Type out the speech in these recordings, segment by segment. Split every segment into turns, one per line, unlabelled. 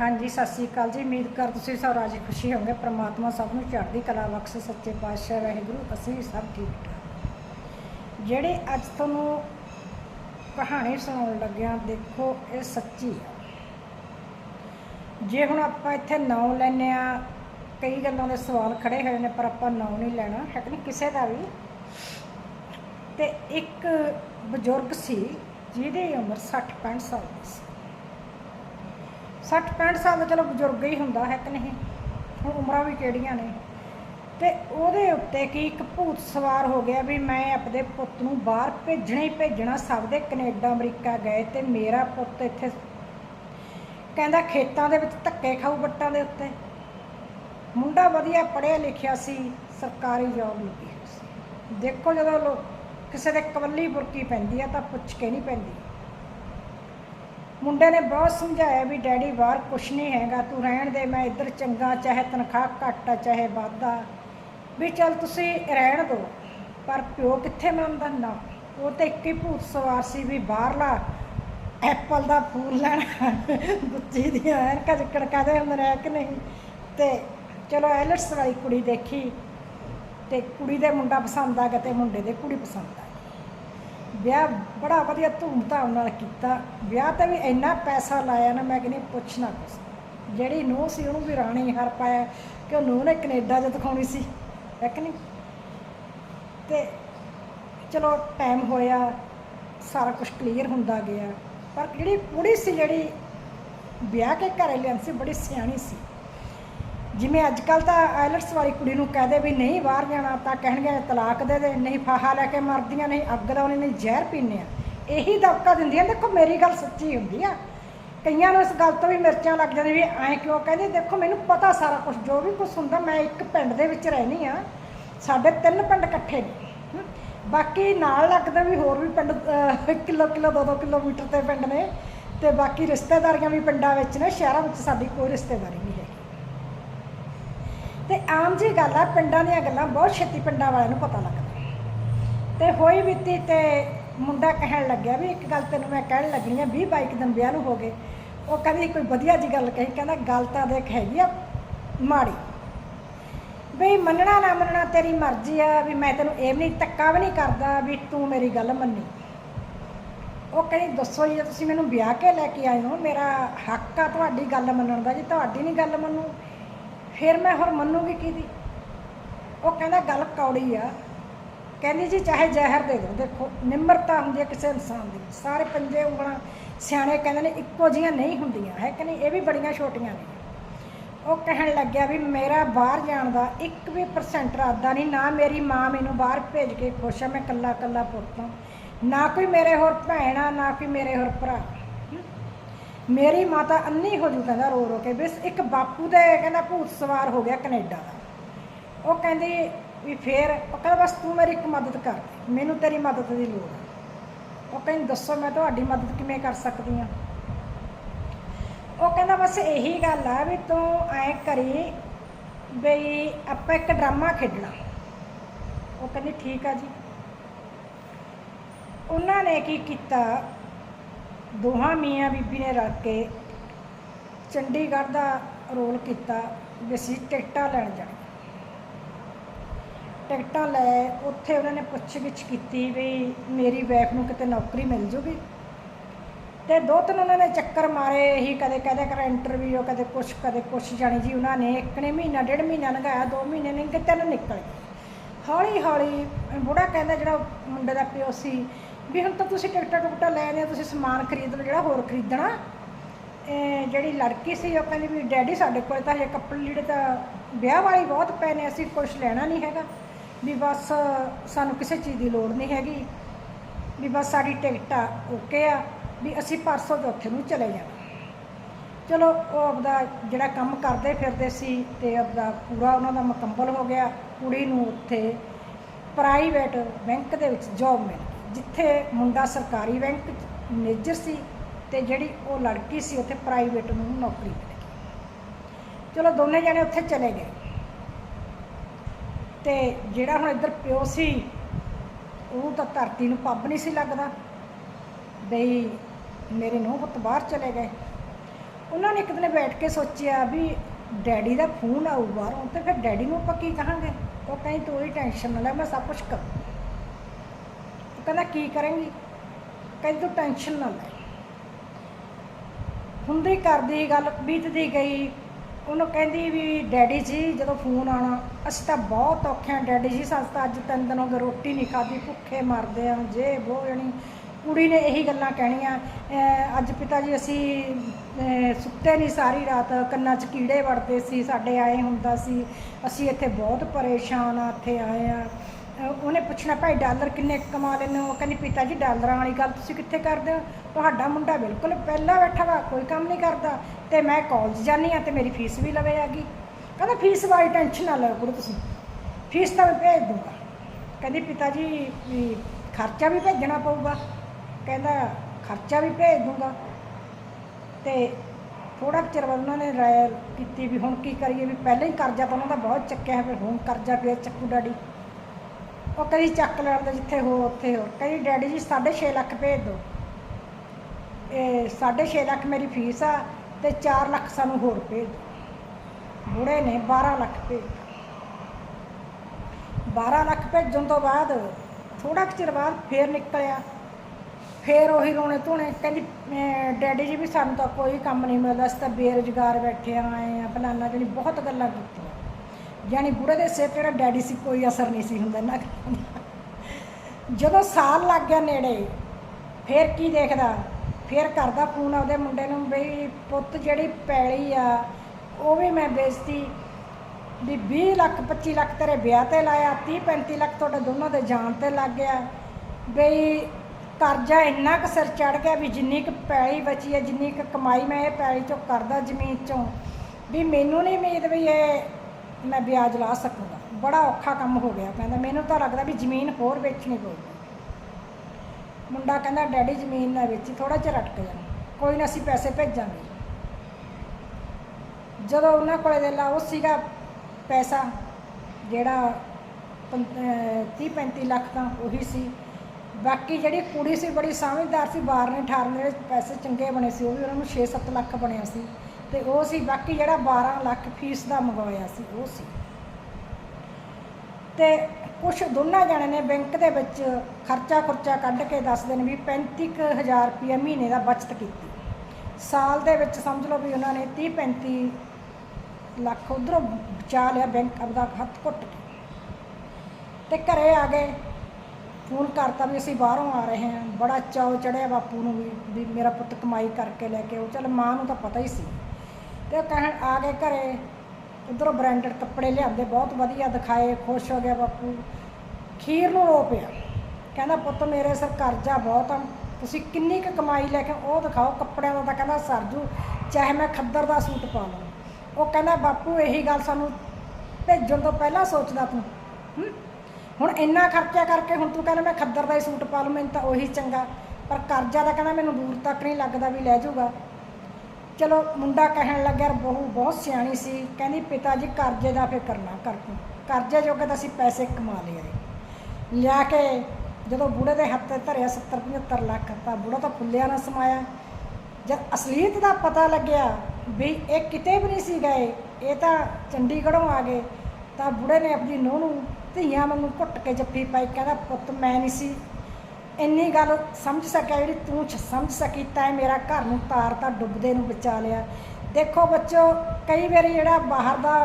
ਹਾਂਜੀ, ਸਤਿ ਸ੍ਰੀ ਅਕਾਲ ਜੀ। ਉਮੀਦ ਕਰ ਤੁਸੀਂ ਸਭ ਰਾਜੀ ਖੁਸ਼ੀ ਹੋਵੋਗੇ। ਪ੍ਰਮਾਤਮਾ ਸਭ ਨੂੰ ਚੜ੍ਹਦੀ ਕਲਾ ਬਖਸ਼ੇ, ਸੱਚੇ ਪਾਤਸ਼ਾਹ, ਵਾਹਿਗੁਰੂ, ਅਸੀਂ ਸਭ ਠੀਕ ਠਾਕ। ਜਿਹੜੇ ਅੱਜ ਤੁਹਾਨੂੰ ਕਹਾਣੀ ਸੁਣਾਉਣ ਲੱਗਿਆ, ਦੇਖੋ, ਇਹ ਸੱਚੀ ਆ। ਜੇ ਹੁਣ ਆਪਾਂ ਇੱਥੇ ਨਾਂ ਲੈਨੇ ਆ ਕਈ ਗੱਲਾਂ ਦੇ ਸਵਾਲ ਖੜੇ ਹੋਏ ਨੇ, ਪਰ ਆਪਾਂ ਨਾਂ ਨਹੀਂ ਲੈਣਾ, ਹੈ ਕਿ ਨਹੀਂ? ਕਿਸੇ ਦਾ ਵੀ। ਤੇ ਇੱਕ ਬਜ਼ੁਰਗ ਸੀ, ਜਿਹਦੀ ਉਮਰ 60 65 ਸਾਲ ਦੀ ਸੀ। 60 65 ਸਾਲ ਦਾ ਚਲੋ ਬਜ਼ੁਰਗ ਹੀ ਹੁੰਦਾ ਹੈ ਕਿ ਨਹੀਂ। ਹੁਣ ਉਮਰਾਂ ਵੀ ਕਿਹੜੀਆਂ ਨੇ। ਤੇ ਉਹਦੇ ਉੱਤੇ ਕੀ ਇੱਕ ਭੂਤ ਸਵਾਰ ਹੋ ਗਿਆ ਵੀ ਮੈਂ ਆਪਣੇ ਪੁੱਤ ਨੂੰ ਬਾਹਰ ਭੇਜਣਾ ਹੀ ਭੇਜਣਾ, ਸਭ ਦੇ ਕੈਨੇਡਾ, ਅਮਰੀਕਾ ਗਏ ਤੇ ਮੇਰਾ ਪੁੱਤ ਇੱਥੇ ਕਹਿੰਦਾ ਖੇਤਾਂ ਦੇ ਵਿੱਚ ਧੱਕੇ ਖਾਊ ਬੱਟਾਂ ਦੇ ਉੱਤੇ। ਮੁੰਡਾ ਵਧੀਆ ਪੜ੍ਹਿਆ ਲਿਖਿਆ ਸੀ, ਸਰਕਾਰੀ ਜੌਬ ਲੱਗੀ ਸੀ। ਦੇਖੋ ਜਦੋਂ ਲੋਕ ਕਿਸੇ ਦੇ ਕਵੱਲੀ ਬੁਰਕੀ ਪੈਂਦੀ ਆ ਤਾਂ ਪੁੱਛ ਕੇ ਨਹੀਂ ਪੈਂਦੀ। ਮੁੰਡੇ ਨੇ ਬਹੁਤ ਸਮਝਾਇਆ ਵੀ ਡੈਡੀ ਬਾਹਰ ਕੁਛ ਨਹੀਂ ਹੈਗਾ, ਤੂੰ ਰਹਿਣ ਦੇ, ਮੈਂ ਇੱਧਰ ਚੰਗਾ, ਚਾਹੇ ਤਨਖਾਹ ਘੱਟ ਆ, ਚਾਹੇ ਵਾਧਾ ਵੀ ਚਲ ਤੁਸੀਂ ਰਹਿਣ ਦਿਓ, ਪਰ ਪਿਓ ਕਿੱਥੇ ਮੰਨਦਾ ਨਾ ਉਹ ਤਾਂ ਇੱਕ ਹੀ ਭੂਤ ਸਵਾਰ ਸੀ ਵੀ ਬਾਹਰਲਾ ਐਪਲ ਦਾ ਫੂਲ ਲੈਣਾ ਗੁੱਚੀ ਦੀਆਂ ਐਨਕਾਂ ਜਿੱਕੜ ਕਾਦੇ ਹੁੰਦੇ ਨੇ ਕਿ ਨਹੀਂ? ਤੇ ਚਲੋ ਐਲਟਸ ਵਾਲੀ ਕੁੜੀ ਦੇਖੀ, ਤੇ ਕੁੜੀ ਦੇ ਮੁੰਡਾ ਪਸੰਦ ਆ ਗਿਆ ਤੇ ਮੁੰਡੇ ਦੇ ਕੁੜੀ ਪਸੰਦ ਆ ਵਿਆਹ ਬੜਾ ਵਧੀਆ ਧੂਮਧਾਮ ਨਾਲ ਕੀਤਾ। ਵਿਆਹ ਤੇ ਵੀ ਇੰਨਾ ਪੈਸਾ ਲਾਇਆ ਨਾ, ਮੈਂ ਕਹਿੰਦੀ ਪੁੱਛਣਾ ਕੁਛ ਜਿਹੜੀ ਨੂੰਹ ਸੀ, ਉਹਨੂੰ ਵੀ ਰਾਣੀ ਹਰ ਪਾਇਆ ਕਿ ਉਹ ਨੂੰਹ ਨੇ ਕੈਨੇਡਾ 'ਚ ਦਿਖਾਉਣੀ ਸੀ, ਹੈ ਕਿ ਨਹੀਂ? ਤੇ ਚਲੋ ਟਾਈਮ ਹੋਇਆ, ਸਾਰਾ ਕੁਝ ਕਲੀਅਰ ਹੁੰਦਾ ਗਿਆ। ਪਰ ਜਿਹੜੀ ਕੁੜੀ ਸੀ, ਜਿਹੜੀ ਵਿਆਹ ਕੇ ਘਰੇ ਲਿਆਂਦੀ ਸੀ, ਬੜੀ ਸਿਆਣੀ ਸੀ। ਜਿਵੇਂ ਅੱਜ ਕੱਲ ਤਾਂ ਆਇਲਟਸ ਵਾਲੀ ਕੁੜੀ ਨੂੰ ਕਹਦੇ ਵੀ ਨਹੀਂ ਬਾਹਰ ਜਾਣਾ ਤਾਂ ਕਹਿਣਗੇ ਤਲਾਕ ਦੇ ਦੇ ਨਹੀਂ ਫਾਹਾ ਲੈ ਕੇ ਮਰਦੀਆਂ ਨਹੀਂ ਅੱਗ ਦਾ ਉਹਨੇ ਨਹੀਂ ਜ਼ਹਿਰ ਪੀਂਦੇ ਆ। ਇਹੀ ਦਬਕਾ ਦਿੰਦੀਆਂ ਦੇਖੋ ਮੇਰੀ ਗੱਲ ਸੱਚੀ ਹੁੰਦੀ ਆ। ਕਈਆਂ ਨੂੰ ਇਸ ਗੱਲ ਤੋਂ ਵੀ ਮਿਰਚਾਂ ਲੱਗ ਜਾਂਦੀਆਂ ਵੀ ਐਂ ਕਿਉਂ ਕਹਿੰਦੇ ਦੇਖੋ ਮੈਨੂੰ ਪਤਾ ਸਾਰਾ ਕੁਝ ਜੋ ਵੀ ਕੁਝ ਹੁੰਦਾ ਮੈਂ ਇੱਕ ਪਿੰਡ ਦੇ ਵਿੱਚ ਰਹਿਣੀ ਆ ਸਾਡੇ ਤਿੰਨ ਪਿੰਡ ਇਕੱਠੇ ਨੇ ਬਾਕੀ ਨਾਲ ਲੱਗਦਾ ਵੀ ਹੋਰ ਵੀ ਪਿੰਡ ਅਹ, ਕਿਲੋ ਕਿਲੋ ਦੋ ਦੋ ਕਿਲੋਮੀਟਰ ਤੇ ਪਿੰਡ ਨੇ ਤੇ ਬਾਕੀ ਰਿਸ਼ਤੇਦਾਰੀਆਂ ਵੀ ਪਿੰਡਾਂ ਵਿੱਚ ਨੇ ਸ਼ਹਿਰਾਂ ਵਿੱਚ ਸਾਡੀ ਕੋਈ ਰਿਸ਼ਤੇਦਾਰੀ ਨਹੀਂ ਹੈ ਤੇ ਆਮ ਜੀ ਗੱਲ ਆ, ਪਿੰਡਾਂ ਦੀਆਂ ਗੱਲਾਂ ਬਹੁਤ ਛੇਤੀ ਪਿੰਡਾਂ ਵਾਲਿਆਂ ਨੂੰ ਪਤਾ ਲੱਗਦਾ। ਤੇ ਹੋਈ ਬੀਤੀ ਤੇ ਮੁੰਡਾ ਕਹਿਣ ਲੱਗਿਆ ਵੀ ਇੱਕ ਗੱਲ ਤੈਨੂੰ ਮੈਂ ਕਹਿਣ ਲੱਗਣੀ ਆ 20 22 ਦਿਨ ਵਿਆਹ ਨੂੰ ਹੋ ਗਏ। ਉਹ ਕਹਿੰਦੀ ਕੋਈ ਵਧੀਆ ਜੀ ਗੱਲ ਕਹੀ, ਕਹਿੰਦਾ ਗੱਲ ਤਾਂ ਦੇਖ ਹੈਗੀ ਆ, ਮਾੜੀ। ਬਈ ਮੰਨਣਾ ਨਾ ਮੰਨਣਾ ਤੇਰੀ ਮਰਜ਼ੀ ਆ, ਵੀ ਮੈਂ ਤੈਨੂੰ ਇਹ ਵੀ ਨਹੀਂ, ਧੱਕਾ ਵੀ ਨਹੀਂ ਕਰਦਾ ਵੀ ਤੂੰ ਮੇਰੀ ਗੱਲ ਮੰਨੀ। ਉਹ ਕਹਿੰਦੀ, ਦੱਸੋ ਜੀ, ਤੁਸੀਂ ਮੈਨੂੰ ਵਿਆਹ ਕੇ ਲੈ ਕੇ ਆਏ ਹੋ? ਮੇਰਾ ਹੱਕ ਆ ਤੁਹਾਡੀ ਗੱਲ ਮੰਨਣ ਦਾ ਜੀ, ਤੁਹਾਡੀ ਨਹੀਂ ਗੱਲ ਮੰਨੂ। ਫਿਰ ਮੈਂ ਹੋਰ ਮੰਨੂਗੀ ਕਿਹਦੀ? ਉਹ ਕਹਿੰਦਾ, ਗੱਲ ਕੌੜੀ ਆ। ਕਹਿੰਦੀ, ਜੀ, ਚਾਹੇ ਜ਼ਹਿਰ ਦੇ ਦਿਓ। ਦੇਖੋ, ਨਿਮਰਤਾ ਹੁੰਦੀ ਹੈ ਕਿਸੇ ਇਨਸਾਨ ਦੀ। ਸਾਰੇ ਪੰਜੇ ਉਂਗਲਾਂ ਸਿਆਣੇ ਕਹਿੰਦੇ ਨੇ, ਇੱਕੋ ਜੀਆਂ ਨਹੀਂ ਹੁੰਦੀਆਂ, ਹੈ ਕਿ ਨਹੀਂ? ਇਹ ਵੀ ਬੜੀਆਂ ਛੋਟੀਆਂ ਨੇ। ਉਹ ਕਹਿਣ ਲੱਗਿਆ ਵੀ, ਮੇਰਾ ਬਾਹਰ ਜਾਣ ਦਾ ਇੱਕ ਵੀ ਪਰਸੈਂਟ ਇਰਾਦਾ ਨਹੀਂ, ਨਾ ਮੇਰੀ ਮਾਂ ਮੈਨੂੰ ਬਾਹਰ ਭੇਜ ਕੇ ਖੁਸ਼ ਆ, ਮੈਂ ਕੱਲਾ ਕੱਲਾ ਪੁੱਤ ਹਾਂ। ਨਾ ਕੋਈ ਮੇਰੇ ਹੋਰ ਭੈਣ ਆ, ਨਾ ਕੋਈ ਮੇਰੇ ਹੋਰ ਭਰਾ। ਮੇਰੀ ਮਾਤਾ ਅੰਨੀ ਹੋ ਜੂ ਕਹਿੰਦਾ ਰੋ ਰੋ ਕੇ ਬਸ ਇੱਕ ਬਾਪੂ ਦਾ ਕਹਿੰਦਾ ਭੂਤ ਸਵਾਰ ਹੋ ਗਿਆ ਕੈਨੇਡਾ ਦਾ। ਉਹ ਕਹਿੰਦੀ ਵੀ ਫੇਰ, ਉਹ ਕਹਿੰਦਾ ਬਸ ਤੂੰ ਮੇਰੀ ਇੱਕ ਮਦਦ ਕਰ, ਮੈਨੂੰ ਤੇਰੀ ਮਦਦ ਦੀ ਲੋੜ ਹੈ ਉਹ ਕਹਿੰਦੀ ਦੱਸੋ ਮੈਂ ਤੁਹਾਡੀ ਮਦਦ ਕਿਵੇਂ ਕਰ ਸਕਦੀ ਹਾਂ ਉਹ ਕਹਿੰਦਾ ਬਸ ਇਹੀ ਗੱਲ ਆ ਵੀ ਤੂੰ ਐ ਕਰੀ ਬਈ ਆਪਾਂ ਇੱਕ ਡਰਾਮਾ ਖੇਡਣਾ। ਉਹ ਕਹਿੰਦੀ ਠੀਕ ਆ ਜੀ। ਉਹਨਾਂ ਨੇ ਕੀ ਕੀਤਾ? ਦੋਹਾਂ ਮੀਆਂ ਬੀਬੀ ਨੇ ਰਲ ਕੇ ਚੰਡੀਗੜ੍ਹ ਦਾ ਰੋਲ ਕੀਤਾ ਵੀ ਅਸੀਂ ਟਿਕਟਾਂ ਲੈਣ ਜਾਣਾ। ਟਿਕਟਾਂ ਲੈ ਉੱਥੇ ਉਹਨਾਂ ਨੇ ਪੁੱਛਗਿੱਛ ਕੀਤੀ ਵੀ ਮੇਰੀ ਵਾਈਫ ਨੂੰ ਕਿਤੇ ਨੌਕਰੀ ਮਿਲ ਜੂਗੀ। ਤੇ ਦੋ ਤਿੰਨ ਉਹਨਾਂ ਨੇ ਚੱਕਰ ਮਾਰੇ ਹੀ ਕਦੇ ਕਦੇ ਕਰ ਇੰਟਰਵਿਊ ਕਦੇ ਕੁਛ ਕਦੇ ਕੁਛ ਜਾਣੀ ਜੀ ਉਹਨਾਂ ਨੇ ਇੱਕ ਨੇ ਮਹੀਨਾ, ਡੇਢ ਮਹੀਨਾ ਲੰਘਾਇਆ, ਦੋ ਮਹੀਨੇ ਨਹੀਂ ਕਿ ਤਿੰਨ ਨਿਕਲ। ਹੌਲੀ ਹੌਲੀ ਬੁੜਾ ਕਹਿੰਦਾ ਜਿਹੜਾ ਮੁੰਡੇ ਦਾ ਪਿਓ ਸੀ ਵੀ ਹੁਣ ਤਾਂ ਤੁਸੀਂ ਟਿਕਟਾਂ ਟੁਕਟਾਂ ਲੈ ਲਿਆ ਤੁਸੀਂ ਸਮਾਨ ਖਰੀਦ ਲਓ, ਜਿਹੜਾ ਹੋਰ ਖਰੀਦਣਾ। ਇਹ ਜਿਹੜੀ ਲੜਕੀ ਸੀ, ਉਹ ਕਹਿੰਦੀ ਵੀ ਡੈਡੀ ਸਾਡੇ ਕੋਲ ਤਾਂ ਇਹ ਕੱਪੜੇ ਲੀੜੇ ਤਾਂ ਵਿਆਹ ਵਾਲੇ ਬਹੁਤ ਪਏ ਨੇ, ਅਸੀਂ ਕੁਝ ਲੈਣਾ ਨਹੀਂ ਹੈਗਾ। ਵੀ ਬਸ ਸਾਨੂੰ ਕਿਸੇ ਚੀਜ਼ ਦੀ ਲੋੜ ਨਹੀਂ ਹੈਗੀ। ਵੀ ਬਸ ਸਾਡੀ ਟਿਕਟ ਆ ਓਕੇ ਆ, ਵੀ ਅਸੀਂ ਪਰਸੋਂ ਚੌਥੇ ਨੂੰ ਚਲੇ ਜਾਣਾ। ਚਲੋ, ਉਹ ਆਪਦਾ ਜਿਹੜਾ ਕੰਮ ਕਰਦੇ ਫਿਰਦੇ ਸੀ ਤੇ ਆਪਦਾ ਪੂਰਾ ਉਹਨਾਂ ਦਾ ਮੁਕੰਮਲ ਹੋ ਗਿਆ। ਕੁੜੀ ਨੂੰ ਉੱਥੇ ਪ੍ਰਾਈਵੇਟ ਬੈਂਕ ਦੇ ਵਿੱਚ ਜੌਬ ਮਿਲ ਗਈ ਜਿੱਥੇ ਮੁੰਡਾ ਸਰਕਾਰੀ ਬੈਂਕ 'ਚ ਮੈਨੇਜਰ ਸੀ ਤੇ ਜਿਹੜੀ ਉਹ ਲੜਕੀ ਸੀ ਉੱਥੇ ਪ੍ਰਾਈਵੇਟ ਨੂੰ ਨੌਕਰੀ ਮਿਲ ਗਈ। ਚਲੋ ਦੋਨੇ ਜਣੇ ਉੱਥੇ ਚਲੇ ਗਏ। ਤੇ ਜਿਹੜਾ ਹੁਣ ਇੱਧਰ ਪਿਓ ਸੀ, ਉਹ ਤਾਂ ਧਰਤੀ ਨੂੰ ਪੱਬ ਨਹੀਂ ਸੀ ਲੱਗਦਾ। ਬਈ ਮੇਰੇ ਨੂੰਹ ਪੁੱਤ ਬਾਹਰ ਚਲੇ ਗਏ। ਉਹਨਾਂ ਨੇ ਇੱਕ ਦਿਨ ਬੈਠ ਕੇ ਸੋਚਿਆ ਵੀ ਡੈਡੀ ਦਾ ਫੋਨ ਆਊ ਬਾਹਰੋਂ, ਤੇ ਫਿਰ ਡੈਡੀ ਨੂੰ ਆਪਾਂ ਕੀ ਕਹਾਂਗੇ? ਉਹ ਕਹਿੰਦੀ ਤੂੰ ਹੀ ਟੈਨਸ਼ਨ ਨਾ ਲੈ, ਮੈਂ ਸਭ ਕੁਝ ਕਰ ਕਹਿੰਦਾ, ਕੀ ਕਰਾਂਗੀ? ਕਹਿੰਦੀ, ਤੂੰ ਟੈਨਸ਼ਨ ਨਾ ਲੈ। ਹੁੰਦੀ ਕਰਦੀ ਗੱਲ, ਬੀਤਦੀ ਗਈ। ਉਹਨੂੰ ਕਹਿੰਦੀ ਵੀ, ਡੈਡੀ ਜੀ, ਜਦੋਂ ਫੋਨ ਆਣਾ ਅਸੀਂ ਤਾਂ ਬਹੁਤ ਔਖੇ ਆ ਡੈਡੀ ਜੀ ਸਾਨੂੰ ਤਾਂ ਅੱਜ ਤਿੰਨ ਦਿਨ ਹੋ ਗਏ ਰੋਟੀ ਨਹੀਂ ਖਾਧੀ, ਭੁੱਖੇ ਮਰਦੇ ਆ, ਜੇ ਬੋ ਜਣੀ। ਕੁੜੀ ਨੇ ਇਹੀ ਗੱਲਾਂ ਕਹਿਣੀਆਂ ਅੱਜ ਪਿਤਾ ਜੀ, ਅਸੀਂ ਸੁੱਤੇ ਨਹੀਂ ਸਾਰੀ ਰਾਤ, ਕੰਨਾਂ 'ਚ ਕੀੜੇ ਵੜਦੇ ਸੀ, ਸਾਡੇ ਆਏ ਹੁੰਦਾ ਸੀ। ਅਸੀਂ ਇੱਥੇ ਬਹੁਤ ਪਰੇਸ਼ਾਨ ਆ, ਇੱਥੇ ਆਏ ਆ। ਅਹ ਉਹਨੇ ਪੁੱਛਣਾ, ਭਾਈ ਡਾਲਰ ਕਿੰਨੇ ਕਮਾ ਲੈਂਦੇ ਹੋ? ਕਹਿੰਦੀ, ਪਿਤਾ ਜੀ, ਡਾਲਰਾਂ ਵਾਲੀ ਗੱਲ ਤੁਸੀਂ ਕਿੱਥੇ ਕਰਦੇ ਹੋ? ਤੁਹਾਡਾ ਮੁੰਡਾ ਬਿਲਕੁਲ ਪਹਿਲਾਂ ਬੈਠਾ ਵਾ, ਕੋਈ ਕੰਮ ਨਹੀਂ ਕਰਦਾ ਤੇ ਮੈਂ ਕਾਲਜ ਜਾਂਦੀ ਆ ਤੇ ਮੇਰੀ ਫੀਸ ਵੀ ਲਵੇ ਆ ਗਈ ਕਹਿੰਦਾ ਫੀਸ ਵਾਲੀ ਟੈਨਸ਼ਨ ਨਾ ਲਓ ਕੁੜੀ ਤੁਸੀਂ ਫੀਸ ਤਾਂ ਮੈਂ ਭੇਜ ਦੂੰਗਾ ਕਹਿੰਦੀ, ਪਿਤਾ ਜੀ, ਵੀ ਖਰਚਾ ਵੀ ਭੇਜਣਾ ਪਊਗਾ। ਕਹਿੰਦਾ, ਖਰਚਾ ਵੀ ਭੇਜ ਦੂੰਗਾ ਤੇ ਥੋੜਾ ਕੁ ਚਿਰ ਬਾਅਦ ਉਹਨਾਂ ਨੇ ਰਾਇ ਕੀਤੀ ਵੀ ਹੁਣ ਕੀ ਕਰੀਏ, ਵੀ ਪਹਿਲਾਂ ਹੀ ਕਰਜ਼ਾ ਤਾਂ ਉਹਨਾਂ ਦਾ ਬਹੁਤ ਚੱਕਿਆ ਫਿਰ ਹੁਣ ਕਰਜ਼ਾ ਫੇਰ ਚੱਕੂ ਡੈਡੀ। ਉਹ ਕਦੀ ਚੱਕ ਲੈਂਦਾ ਜਿੱਥੇ ਹੋ, ਉੱਥੇ ਹੋ। ਕਹਿੰਦੀ, ਡੈਡੀ ਜੀ 6.5 ਲੱਖ ਭੇਜ ਦਿਓ ਇਹ 6.5 ਲੱਖ ਮੇਰੀ ਫੀਸ ਆ ਤੇ 4 ਲੱਖ ਸਾਨੂੰ ਹੋਰ ਭੇਜ ਦਿਓ ਬੁੜੇ ਨੇ 12 ਲੱਖ ਭੇਜ ਦਿੱਤੇ। 12 ਲੱਖ ਭੇਜਣ ਤੋਂ ਬਾਅਦ ਥੋੜਾ ਕੁ ਚਿਰ ਬਾਅਦ ਫੇਰ ਨਿਕਲਿਆ। ਫੇਰ ਉਹੀ ਰੋਣੇ ਧੋਣੇ। ਕਹਿੰਦੀ ਡੈਡੀ ਜੀ ਵੀ ਸਾਨੂੰ ਤਾਂ ਕੋਈ ਕੰਮ ਨਹੀਂ ਮਿਲਦਾ। ਅਸੀਂ ਤਾਂ ਬੇਰੁਜ਼ਗਾਰ ਬੈਠੇ ਆਏ ਆ, ਫਲਾਨਾ। ਜਿਹੜੀ ਬਹੁਤ ਗੱਲਾਂ ਕੀਤੀਆਂ। ਯਾਨੀ ਬੁੜੇ ਦੇ ਸਿਰ ਤੇ ਜਿਹੜਾ ਡੈਡੀ ਸੀ, ਕੋਈ ਅਸਰ ਨਹੀਂ ਸੀ ਹੁੰਦਾ ਇਹਨਾਂ ਜਦੋਂ ਸਾਲ ਲੱਗ ਗਿਆ ਨੇੜੇ, ਫੇਰ ਕੀ ਦੇਖਦਾ? ਫੇਰ ਕਰਦਾ ਫੋਨ ਆਪਦੇ ਮੁੰਡੇ ਨੂੰ ਬਈ ਪੁੱਤ ਜਿਹੜੀ ਪੈਲੀ ਆ, ਉਹ ਵੀ ਮੈਂ ਵੇਚਤੀ। ਵੀ 20 ਲੱਖ 25 ਲੱਖ ਤੇਰੇ ਵਿਆਹ ਤੇ ਲਾਇਆ 30 35 ਲੱਖ ਤੁਹਾਡੇ ਦੋਨਾਂ ਦੇ ਜਾਣ ਤੇ ਲੱਗ ਗਿਆ। ਬਈ ਕਰਜ਼ਾ ਇੰਨਾ ਕੁ ਸਿਰ ਚੜ ਗਿਆ ਵੀ ਜਿੰਨੀ ਕੁ ਪੈਲੀ ਬਚੀ ਹੈ, ਜਿੰਨੀ ਕੁ ਕਮਾਈ ਮੈਂ ਇਹ ਪੈਲੀ ਚੋਂ ਕਰਦਾ ਜ਼ਮੀਨ ਚੋਂ। ਵੀ ਮੈਨੂੰ ਨਹੀਂ ਉਮੀਦ ਵੀ ਇਹ ਮੈਂ ਵਿਆਜ ਲਾ ਸਕੂੰਗਾ। ਬੜਾ ਔਖਾ ਕੰਮ ਹੋ ਗਿਆ। ਕਹਿੰਦਾ, ਮੈਨੂੰ ਤਾਂ ਲੱਗਦਾ ਵੀ ਜ਼ਮੀਨ ਹੋਰ ਵੇਚਣੀ ਪਊਗੀ ਮੁੰਡਾ ਕਹਿੰਦਾ, ਡੈਡੀ, ਜ਼ਮੀਨ ਨਾ ਵੇਚੀ ਥੋੜਾ ਜਿਹਾ ਰਟਕ ਜਾਣਾ ਕੋਈ ਨਾ, ਅਸੀਂ ਪੈਸੇ ਭੇਜਾਂਗੇ। ਜਦੋਂ ਉਹਨਾਂ ਕੋਲੇ ਦੇ ਲਾ ਉਹ ਸੀਗਾ ਪੈਸਾ, ਜਿਹੜਾ 30 35 ਲੱਖ ਤਾਂ ਉਹੀ ਸੀ। ਬਾਕੀ ਜਿਹੜੀ ਕੁੜੀ ਸੀ, ਬੜੀ ਸਮਝਦਾਰ ਸੀ ਬਾਹਰ ਨੇ 18 ਦੇ ਵਿੱਚ ਪੈਸੇ ਚੰਗੇ ਬਣੇ ਸੀ, ਉਹ ਵੀ ਉਹਨਾਂ ਨੂੰ 6-7 ਲੱਖ ਬਣਿਆ ਸੀ। ਤੇ ਉਹ ਸੀ, ਬਾਕੀ ਜਿਹੜਾ 12 ਲੱਖ ਫੀਸ ਦਾ ਮੰਗਵਾਇਆ ਸੀ, ਉਹ ਸੀ। ਤੇ ਕੁਛ ਦੋਨਾਂ ਜਣੇ ਨੇ ਬੈਂਕ ਦੇ ਵਿੱਚ ਖਰਚਾ ਖੁਰਚਾ ਕੱਢ ਕੇ ਦੱਸਦੇ ਨੇ ਵੀ 35000 ਰੁਪਏ ਮਹੀਨੇ ਦਾ ਬਚਤ ਕੀਤੀ। ਸਾਲ ਦੇ ਵਿੱਚ ਸਮਝ ਲਓ ਵੀ ਉਹਨਾਂ ਨੇ 30 35 ਲੱਖ ਉਧਰੋਂ ਬਚਾ ਲਿਆ ਬੈਂਕ ਆਪਦਾ ਹੱਥ ਘੁੱਟ ਕੇ। ਤੇ ਘਰੇ ਆ ਗਏ, ਫੋਨ ਕਰਤਾ ਵੀ ਅਸੀਂ ਬਾਹਰੋਂ ਆ ਰਹੇ ਹਾਂ, ਬੜਾ ਚਾਅ ਚੜਿਆ ਬਾਪੂ ਨੂੰ ਵੀ ਵੀ ਮੇਰਾ ਪੁੱਤ ਕਮਾਈ ਕਰਕੇ ਲੈ ਕੇ ਉਹ ਚਲ ਮਾਂ ਨੂੰ ਤਾਂ ਪਤਾ ਹੀ ਸੀ। ਤੇ ਉਹ ਕਹਿਣ ਆ ਗਏ ਘਰੇ, ਉਧਰੋਂ ਬ੍ਰਾਂਡਡ ਕੱਪੜੇ ਲਿਆਂਦੇ, ਬਹੁਤ ਵਧੀਆ ਦਿਖਾਏ, ਖੁਸ਼ ਹੋ ਗਿਆ ਬਾਪੂ। ਖੀਰ ਨੂੰ ਰੋ ਪਿਆ। ਕਹਿੰਦਾ, ਪੁੱਤ ਮੇਰੇ ਸਿਰ ਕਰਜ਼ਾ ਬਹੁਤ ਆ, ਤੁਸੀਂ ਕਿੰਨੀ ਕੁ ਕਮਾਈ ਲੈ ਕੇ ਉਹ ਦਿਖਾਓ ਕੱਪੜਿਆਂ ਦਾ ਤਾਂ ਕਹਿੰਦਾ, ਸਰਜੂ, ਚਾਹੇ ਮੈਂ ਖੱਦਰ ਦਾ ਸੂਟ ਪਾ ਲਵਾਂ। ਉਹ ਕਹਿੰਦਾ, ਬਾਪੂ, ਇਹੀ ਗੱਲ ਸਾਨੂੰ ਭੇਜਣ ਤੋਂ ਪਹਿਲਾਂ ਸੋਚਦਾ ਤੂੰ। ਹੁਣ ਇੰਨਾ ਖਰਚਾ ਕਰਕੇ ਹੁਣ ਤੂੰ ਕਹਿੰਦਾ, ਮੈਂ ਖੱਦਰ ਦਾ ਹੀ ਸੂਟ ਪਾ ਲਵਾਂ, ਮੈਨੂੰ ਤਾਂ ਉਹੀ ਚੰਗਾ। ਪਰ ਕਰਜ਼ਾ ਦਾ ਕਹਿੰਦਾ, ਮੈਨੂੰ ਦੂਰ ਤੱਕ ਨਹੀਂ ਲੱਗਦਾ ਵੀ ਲੈ ਜਾਊਗਾ ਚਲੋ ਮੁੰਡਾ ਕਹਿਣ ਲੱਗਿਆ ਬਹੂ ਬਹੁਤ ਸਿਆਣੀ ਸੀ, ਕਹਿੰਦੀ ਪਿਤਾ ਜੀ ਕਰਜ਼ੇ ਦਾ ਫਿਕਰ ਨਾ ਕਰ ਤੂੰ, ਕਰਜ਼ੇ ਜੋਗੇ ਤਾਂ ਅਸੀਂ ਪੈਸੇ ਕਮਾ ਲਏ ਲਿਆ ਕੇ ਜਦੋਂ ਬੁੜੇ ਦੇ ਹੱਥ ਤੇ ਧਰਿਆ 70 75 ਲੱਖ, ਤਾਂ ਬੁੜਾ ਤਾਂ ਫੁੱਲਿਆ ਨਾ ਸਮਾਇਆ। ਜਦ ਅਸਲੀਅਤ ਦਾ ਪਤਾ ਲੱਗਿਆ ਵੀ ਇਹ ਕਿਤੇ ਵੀ ਨਹੀਂ ਸੀ ਗਏ, ਇਹ ਤਾਂ ਚੰਡੀਗੜ੍ਹੋਂ ਆ ਗਏ, ਤਾਂ ਬੁੜੇ ਨੇ ਆਪਣੀ ਨੂੰਹ ਨੂੰ ਧੀਆਂ ਵਾਂਗੂ ਘੁੱਟ ਕੇ ਜੱਫੀ ਪਾਈ, ਕਹਿੰਦਾ, ਪੁੱਤ ਮੈਂ ਨਹੀਂ ਸੀ ਇੰਨੀ ਗੱਲ ਸਮਝ ਸਕਿਆ ਜਿਹੜੀ ਤੂੰ ਸਮਝ ਸਕੀ ਤਾਂ ਮੇਰਾ ਘਰ ਨੂੰ ਤਾਰ ਤਾਂ ਡੁੱਬਦੇ ਨੂੰ ਬਚਾ ਲਿਆ। ਦੇਖੋ ਬੱਚੋ, ਕਈ ਵਾਰੀ ਜਿਹੜਾ ਬਾਹਰ ਦਾ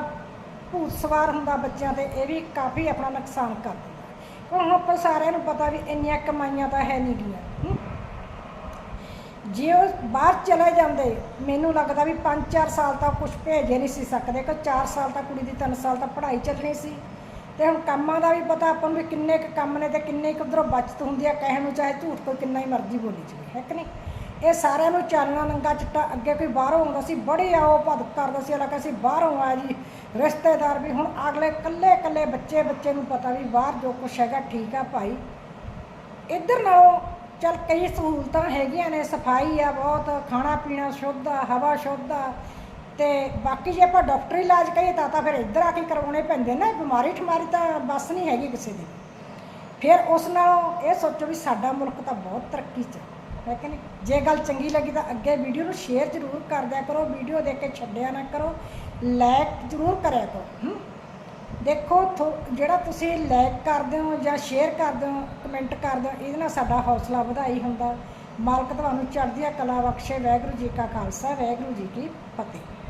ਭੂਤ ਸਵਾਰ ਹੁੰਦਾ ਬੱਚਿਆਂ ਤੇ, ਇਹ ਵੀ ਕਾਫੀ ਆਪਣਾ ਨੁਕਸਾਨ ਕਰ ਦਿੰਦਾ। ਹੁਣ ਆਪਾਂ ਸਾਰਿਆਂ ਨੂੰ ਪਤਾ ਵੀ ਇੰਨੀਆਂ ਕਮਾਈਆਂ ਤਾਂ ਹੈ ਨਹੀਂ ਗੀਆਂ ਜੇ ਉਹ ਬਾਹਰ ਚਲੇ ਜਾਂਦੇ, ਮੈਨੂੰ ਲੱਗਦਾ ਵੀ 5-4 ਸਾਲ ਤਾਂ ਕੁਝ ਭੇਜੇ ਨਹੀਂ ਸੀ ਸਕਦੇ ਕਿ 4 ਸਾਲ ਤਾਂ ਕੁੜੀ ਦੀ 3 ਸਾਲ ਤਾਂ ਪੜ੍ਹਾਈ ਚੱਲਣੀ ਸੀ। ਤੇ ਹੁਣ ਕੰਮਾਂ ਦਾ ਵੀ ਪਤਾ ਆਪਾਂ ਨੂੰ ਵੀ ਕਿੰਨੇ ਕੁ ਕੰਮ ਨੇ ਤੇ ਕਿੰਨੇ ਕੁ ਉੱਧਰੋਂ ਬਚਤ ਹੁੰਦੀ ਆ, ਕਹਿਣ ਨੂੰ ਚਾਹੇ ਝੂਠ ਕੋਈ ਕਿੰਨਾ ਹੀ ਮਰਜ਼ੀ ਬੋਲੀ ਜਾਵੇ, ਹੈ ਕਿ ਨਹੀਂ? ਇਹ ਸਾਰਿਆਂ ਨੂੰ ਚਾਨਣਾ ਨੰਗਾ ਚਿੱਟਾ, ਅੱਗੇ ਕੋਈ ਬਾਹਰੋਂ ਆਉਂਦਾ ਸੀ, ਬੜੀ ਆਓ ਭਗਤ ਕਰਦਾ ਸੀ ਅਲੱਗ ਸੀ ਬਾਹਰੋਂ ਆ ਜੀ, ਰਿਸ਼ਤੇਦਾਰ ਵੀ, ਹੁਣ ਅਗਲੇ ਕੱਲੇ ਕੱਲੇ ਬੱਚੇ ਬੱਚੇ ਨੂੰ ਪਤਾ ਵੀ ਬਾਹਰ ਜੋ ਕੁਛ ਹੈਗਾ ਠੀਕ ਆ ਭਾਈ। ਇੱਧਰ ਨਾਲੋਂ ਚਲ ਕਈ ਸਹੂਲਤਾਂ ਹੈਗੀਆਂ ਨੇ, ਸਫ਼ਾਈ ਆ ਬਹੁਤ ਖਾਣਾ ਪੀਣਾ ਸ਼ੁੱਧ ਆ, ਹਵਾ ਸ਼ੁੱਧ ਆ ਤੇ ਬਾਕੀ ਜੇ ਆਪਾਂ ਡਾਕਟਰੀ ਇਲਾਜ ਕਹੀਏ ਤਾਂ ਤਾਂ ਫਿਰ ਇੱਧਰ ਆ ਕੇ ਕਰਵਾਉਣੇ ਪੈਂਦੇ ਨੇ, ਬਿਮਾਰੀ ਠਮਾਰੀ ਤਾਂ ਬਸ ਨਹੀਂ ਹੈਗੀ ਕਿਸੇ ਦੀ। ਫਿਰ ਉਸ ਨਾਲੋਂ ਇਹ ਸੋਚੋ ਵੀ ਸਾਡਾ ਮੁਲਕ ਤਾਂ ਬਹੁਤ ਤਰੱਕੀ 'ਚ ਹੈ ਕਿ ਨਹੀਂ? ਜੇ ਗੱਲ ਚੰਗੀ ਲੱਗੀ ਤਾਂ ਅੱਗੇ ਵੀਡੀਓ ਨੂੰ ਸ਼ੇਅਰ ਜ਼ਰੂਰ ਕਰ ਦਿਆ ਕਰੋ, ਵੀਡੀਓ ਦੇਖ ਕੇ ਛੱਡਿਆ ਨਾ ਕਰੋ ਲਾਈਕ ਜ਼ਰੂਰ ਕਰਿਆ ਕਰੋ ਦੇਖੋ, ਥੋ- ਜਿਹੜਾ ਤੁਸੀਂ ਲਾਈਕ ਕਰਦੇ ਹੋ ਜਾਂ ਸ਼ੇਅਰ ਕਰਦੇ ਹੋ ਕਮੈਂਟ ਕਰਦੇ ਹੋ, ਇਹਦੇ ਨਾਲ ਸਾਡਾ ਹੌਸਲਾ ਵਧਾਈ ਹੁੰਦਾ। ਮਾਲਕ ਤੁਹਾਨੂੰ ਚੜ੍ਹਦੀਆਂ ਕਲਾ ਬਖਸ਼ੇ, ਵਾਹਿਗੁਰੂ ਜੀ ਕਾ ਖਾਲਸਾ, ਵਾਹਿਗੁਰੂ ਜੀ ਕੀ ਫਤਿਹ।